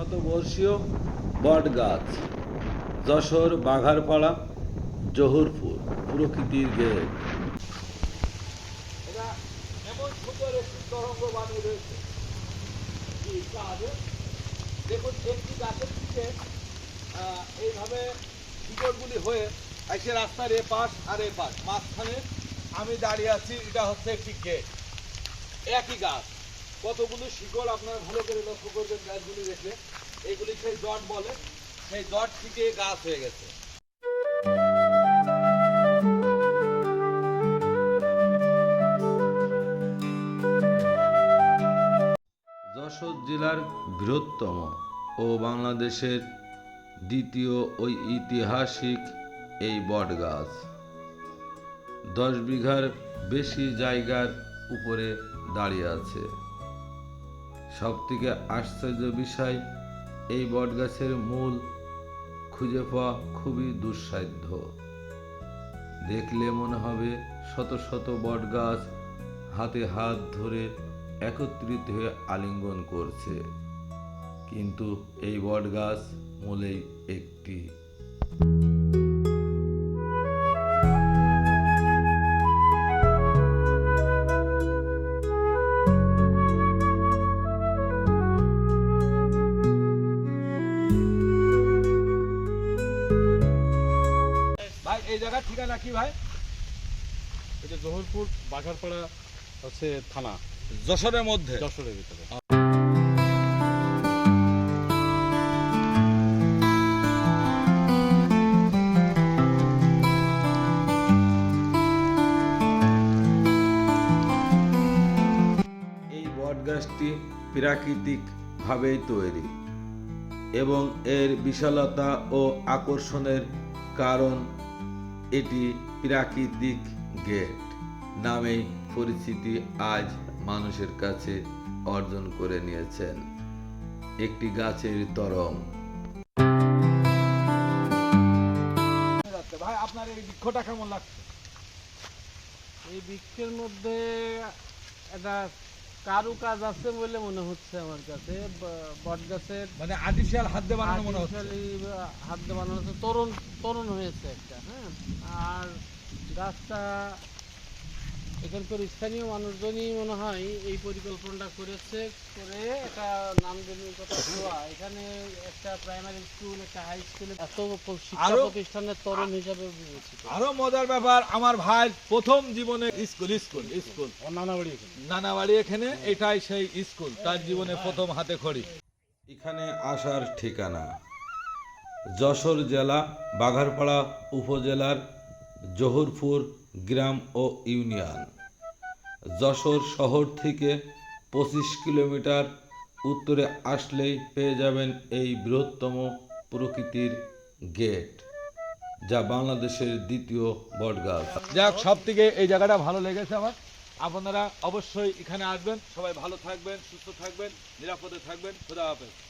শতবর্ষীয় বট গাছ, যশোর বাঘারপাড়া, জহুরপুর, প্রকৃতির গেট। এমন সুন্দর দেখুন গাছের এইভাবে হয়ে রাস্তার এ পাশ আর এ পাশ মাঝখানে আমি দাঁড়িয়ে আছি, এটা হচ্ছে একটি গেট। একই গাছ। কতগুলো শিকড় আপনারা ভালো করে লক্ষ্য করবেন গাছগুলি দেখলে? এইগুলি সেই জট বলে, সেই জট থেকে গাছ হয়ে গেছে। জেলার বৃহত্তম ও বাংলাদেশের দ্বিতীয় ওই ঐতিহাসিক এই বট গাছ দশ বিঘার বেশি জায়গার উপরে দাঁড়িয়ে আছে। সবথেকে আশ্চর্য বিষয়, এই বট গাছের মূল খুঁজে পাওয়া খুবই দুঃসাধ্য। দেখলে মনে হবে শত শত বট গাছ হাতে হাত ধরে একত্রিত হয়ে আলিঙ্গন করছে। কিন্তু এই বট গাছ মূলেই একটি। এই জায়গার ঠিকানা কি ভাই? এটা জহরপুর বাঘারপাড়া হচ্ছে থানা। যশোরের মধ্যে? যশোরের ভিতরে। এই বটগাছটি প্রাকৃতিকভাবেই তৈরি এবং এর বিশালতা ও আকর্ষণের কারণ এটি প্রাকৃতিক গেট নামেই পরিচিতি আজ মানুষের কাছে অর্জন করে নিয়েছেন। একটি গাছের তরম ভাই আপনার এই বৃক্ষটা কেমন লাগছে? এই বৃক্ষের মধ্যে একটা কারু কাজ আছে বলে মনে হচ্ছে আমার কাছে। বট গাছের মানে আর্টিফিশিয়াল হাত দিয়ে বানানো মনে হচ্ছে। হাত দিয়ে বানানো হচ্ছে। তরুণ তরুণ হয়েছে একটা হ্যাঁ? আর গাছটা এখানকার স্থানীয় মানুষজনই মনে হয় এই পরিকল্পনাটা করেছে করে একটা নামজনীয় কথা দেওয়া এখানে একটা প্রাইমারি স্কুল একটা হাই স্কুল এত শিক্ষা প্রতিষ্ঠানের তরুণ হিসাবে বিবেচিত। আরও মজার ব্যাপার আমার ভাই প্রথম জীবনে স্কুল স্কুল স্কুল নানাবাড়ি নানাবাড়ি এখানে। এখানে এটাই সেই স্কুল তার জীবনে প্রথম হাতে খড়ি। এখানে আসার ঠিকানা যশোর জেলা বাঘারপাড়া উপজেলার জহুরপুর গ্রাম ও ইউনিয়ন। যশোর শহর থেকে পঁচিশ কিলোমিটার উত্তরে আসলেই পেয়ে যাবেন এই বৃহত্তম প্রকৃতির গেট, যা বাংলাদেশের দ্বিতীয় বটগাছ। যাক সব থেকে এই জায়গাটা ভালো লেগেছে আমার। আপনারা অবশ্যই এখানে আসবেন। সবাই ভালো থাকবেন, সুস্থ থাকবেন, নিরাপদে থাকবেন। খুদা হাফেজ।